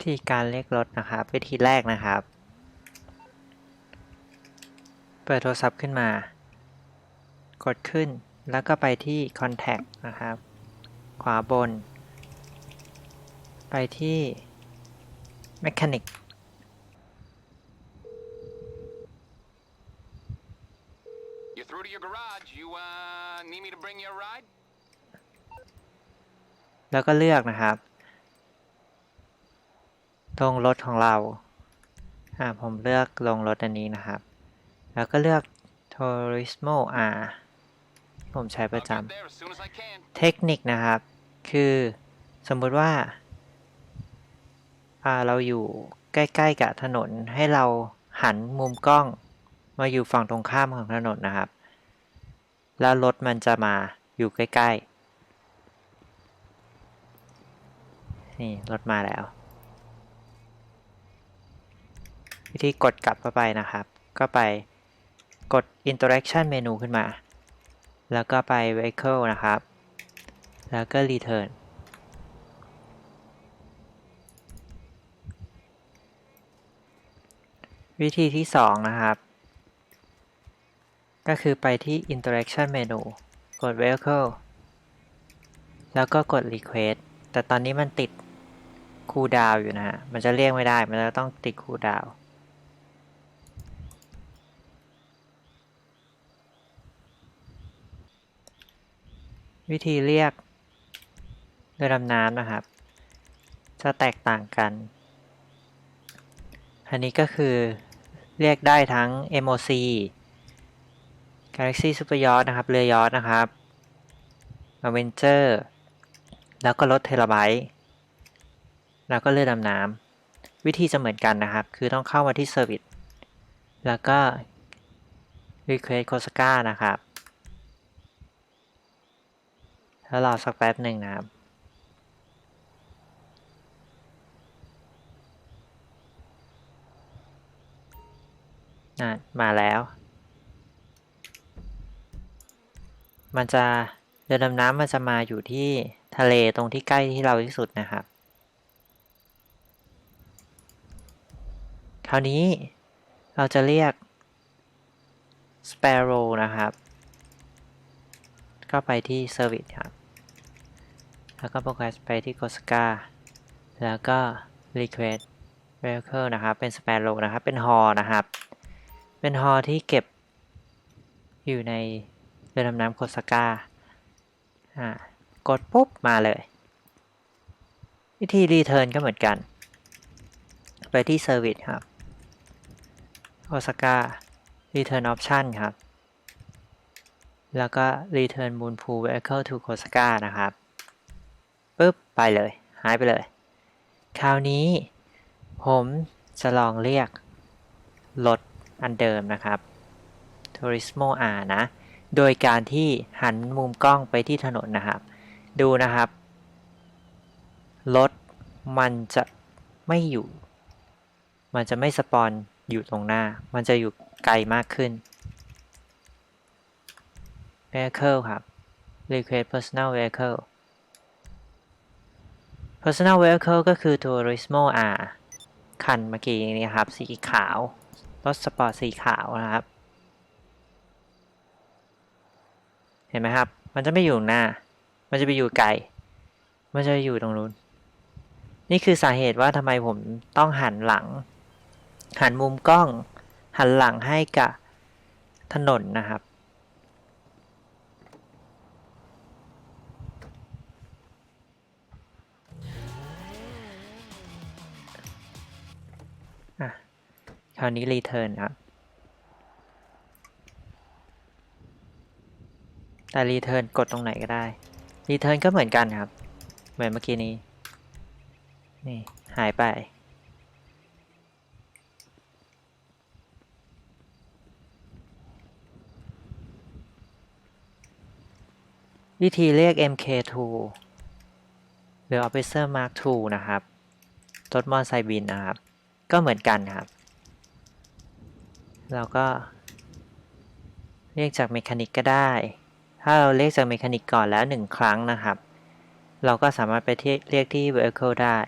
วิธีการเรียกรถนะครับ วิธีแรกนะครับ เปิดโทรศัพท์ขึ้นมา กดขึ้นแล้วก็ไปที่ Contact นะครับ ขวาบน ไปที่ Mechanic You're through to your garage. You, uh, need me to bring you a ride? แล้วก็เลือกนะครับ ลงรถของเราอ่าผมเลือกลงรถอันนี้นะครับ แล้วก็เลือก Turismo R ผมใช้ประ I'll จ get there as soon as I can. ำเทคนิคนะครับ คือสมมุติว่าอ่าเราอยู่ใกล้ๆกับถนนให้เราหันมุมกล้องมาอยู่ฝั่งตรงข้ามของถนนนะครับ แล้วรถมันจะมาอยู่ใกล้ๆ นี่รถมาแล้ว วิธีกดกลับเข้าไปนะครับ ก็ไปกด interaction เมนูขึ้นมา แล้วก็ไป vehicle นะครับ แล้วก็ return วิธีที่ 2 นะครับ ก็คือไปที่ interaction เมนู กด vehicle แล้วก็กด request แต่ตอนนี้มันติดคูลดาวอยู่นะฮะ มันจะเรียกไม่ได้ มันจะต้องติดคูลดาวน์ วิธีเรียกเรือดำน้ำนะครับ จะแตกต่างกัน อันนี้ก็คือเรียกได้ทั้ง MOC Galaxy Super Yacht นะครับ เรือยอทนะครับ Avenger แล้วก็รถเทราไบต์แล้วก็เรือดำน้ำวิธีจะเหมือนกันนะครับ คือต้องเข้ามาที่ Service แล้วก็ Request c o s c a นะครับ แล้วรอสักแป๊บหนึ่งนะครับน่ะมาแล้ว มันจะเรือดำน้ำมันจะมาอยู่ที่ทะเลตรงที่ใกล้ที่เราที่สุดนะครับ คราวนี้เราจะเรียก Sparrow นะครับ ก็ไปที่ Service ครับ แล้วก็โปรแกรมไปที่ g o s c a แล้วก็ Request Vehicle นะครับ เป็น Sparrow นะครับ เป็น Hall นะครับ เป็น Hall ที่เก็บอยู่ในเรือดำน้ำโคสกาอ่ากดปุ๊บ มาเลย วิธี Return ก็เหมือนกัน ไปที่ Service ครับโ s สกา Return Option ครับ แล้วก็ Return Moon Pool Vehicle to Kosaka นะครับ ปึ๊บไปเลย หายไปเลย คราวนี้ ผมจะลองเรียกรถอันเดิมนะครับ Turismo R นะ โดยการที่หันมุมกล้องไปที่ถนนนะครับ ดูนะครับรถมันจะไม่อยู่ มันจะไม่สปอนอยู่ตรงหน้า มันจะอยู่ไกลมากขึ้น Vehicle ครับ Request Personal Vehicle Personal Vehicle ก็คือ Turismo R คันเมื่อกี้นี้ครับ สีขาว รถสปอร์ตสีขาวนะครับ เห็นไหมครับ มันจะไม่อยู่หน้า มันจะไปอยู่ไกล มันจะอยู่ตรงนู้น นี่คือสาเหตุว่าทำไมผมต้องหันหลัง หันมุมกล้อง หันหลังให้กับถนนนะครับ คราวนี้รีเทิร์นครับ แต่รีเทิร์นกดตรงไหนก็ได้รีเทิร์นก็เหมือนกันครับ เหมือนเมื่อกี้นี้ นี่หายไป วิธีเรียก MK2 หรือ Officer Mark II นะครับ รถมอเตอร์ไซค์บินนะครับ ก็เหมือนกันครับ เราก็ เรียกจากเมคานิกก็ได้ ถ้าเราเรียกจากเมคานิกก่อนแล้ว 1 ครั้งนะครับ เราก็สามารถไปเรียกที่ vehicle ได้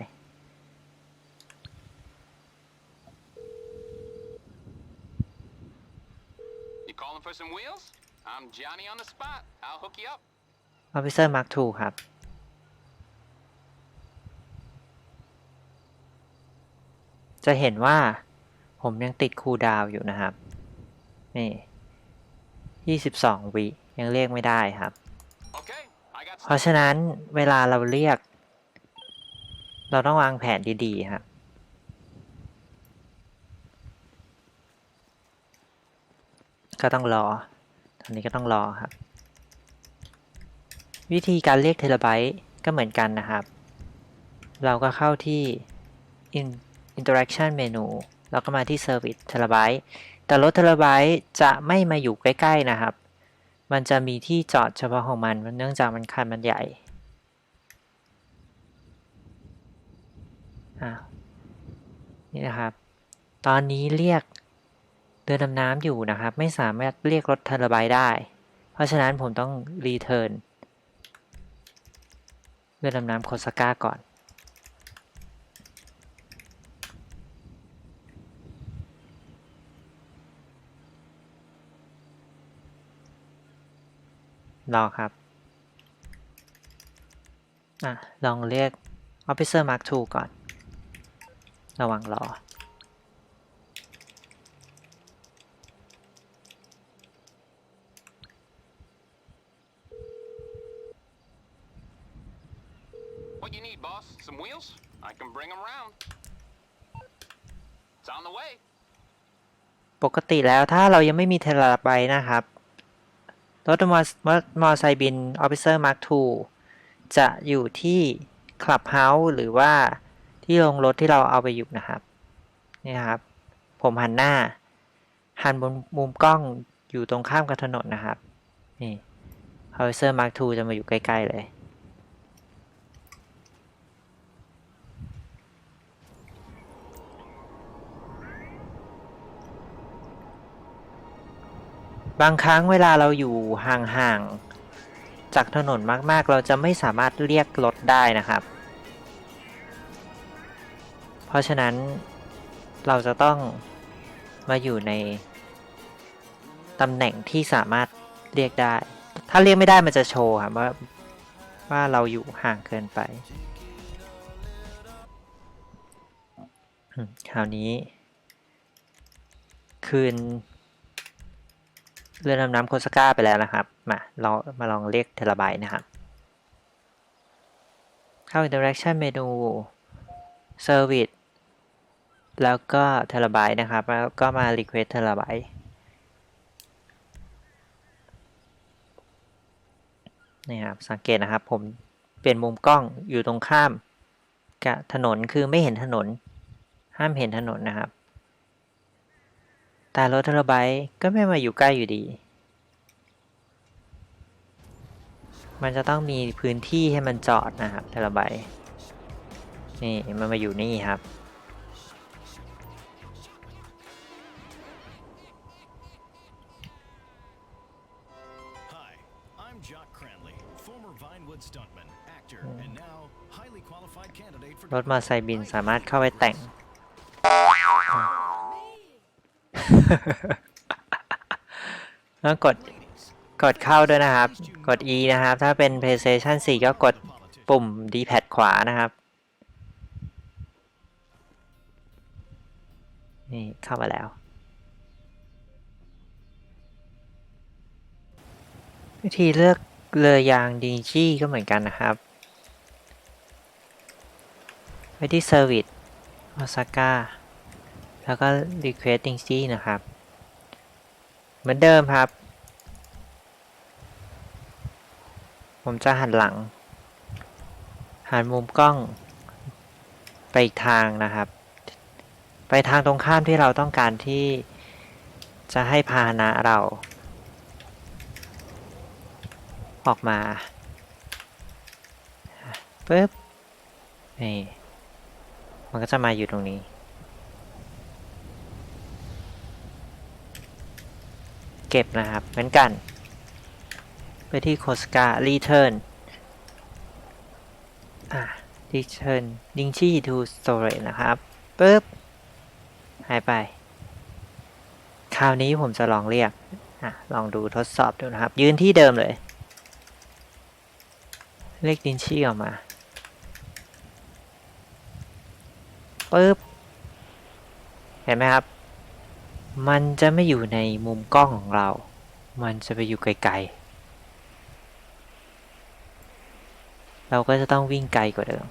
โอปิเซอร์มาร์กทูครับ จะเห็นว่า ผมยังติดคูลดาวน์อยู่นะครับ นี่ 22 วิยังเรียกไม่ได้ครับ Okay, I got เพราะฉะนั้นเวลาเราเรียก เราต้องวางแผนดีๆครับก็ต้องรอ ตอนนี้ก็ต้องรอครับ วิธีการเรียกเทราไบต์ก็เหมือนกันนะครับ เราก็เข้าที่ In- interaction menu แล้วก็มาที่ service เทราไบต์แต่รถเทราไบต์จะไม่มาอยู่ใกล้ ๆ นะครับ มันจะมีที่จอดเฉพาะของมัน เนื่องจากมันคันมันใหญ่อ้านี่นะครับ ตอนนี้เรียกเรือดำน้ำอยู่นะครับ ไม่สามารถเรียกรถเทอร์ไบได้ เพราะฉะนั้นผมต้องรีเทิร์นเรือดำน้ำโคสก้าก่อน รอครับอะลองเรียก Officer Mark II ก่อน ระวังรอ What you need, boss? Some wheels? I can bring them round. It's on the way. ปกติแล้วถ้าเรายังไม่มีเทราไบต์นะครับ รถมอมอมอไซค์บิน Officer Mark II จะอยู่ที่ Clubhouse หรือว่าที่โรงรถที่เราเอาไปอยู่นะครับนี่ครับ ผมหันหน้า หันบนมุมกล้องอยู่ตรงข้ามกับถนนนะครับ นี่ Officer Mark II จะมาอยู่ใกล้ ๆ เลย บางครั้งเวลาเราอยู่ห่างๆ จากถนนมากๆ เราจะไม่สามารถเรียกรถได้นะครับ เพราะฉะนั้นเราจะต้องมาอยู่ในตำแหน่งที่สามารถเรียกได้ ถ้าเรียกไม่ได้มันจะโชว์ครับว่าว่าเราอยู่ห่างเกินไป คราวนี้ คืน เรือดำน้ำโคสก้าไปแล้วนะครับ มาเรามาลองเรียกเทราไบต์นะครับ เข้า interaction menu service แล้วก็เทราไบต์นะครับ แล้วก็มา request เทราไบต์นี่ครับ สังเกตนะครับผมเปลี่ยนมุมกล้องอยู่ตรงข้ามกับถนนคือไม่เห็นถนน ห้ามเห็นถนนนะครับ แต่รถเทราไบต์ก็ไม่มาอยู่ใกล้อยู่ดี มันจะต้องมีพื้นที่ให้มันจอดนะครับเทราไบต์นี่มันมาอยู่นี่ครับ Hi, I'm Jock Cranley, former Vinewood stuntman, actor, and now highly qualified candidate for รถมอเตอร์ไซค์บินสามารถเข้าไปแต่ง แล้วกดกดเข้าด้วยนะครับ กด E นะครับ ถ้าเป็น PlayStation 4 ก็กดปุ่ม D-pad ขวานะครับ นี่เข้ามาแล้ว วิธีเลือกเรือยางดีจี้ก็เหมือนกันนะครับ ไปที่ Service Osaka แล้วก็ Request ดีจี้นะครับ เหมือนเดิมครับ ผมจะหันหลัง หันมุมกล้อง ไปอีกทางนะครับ ไปทางตรงข้ามที่เราต้องการที่จะให้พาหนะเรา ออกมาปึ๊บนี่มันก็จะมาอยู่ตรงนี้ เก็บนะครับเหมือนกัน ไปที่โคสกา return อะ return ลิงชี่ to storage นะครับปึ๊บหายไป คราวนี้ผมจะลองเรียกอะลองดูทดสอบดูนะครับ ยืนที่เดิมเลย เลขดินชี่ออกมาปึ๊บ เห็นไหมครับ มันจะไม่อยู่ในมุมกล้องของเรา มันจะไปอยู่ไกลๆ เราก็จะต้องวิ่งไกลกว่าเดิม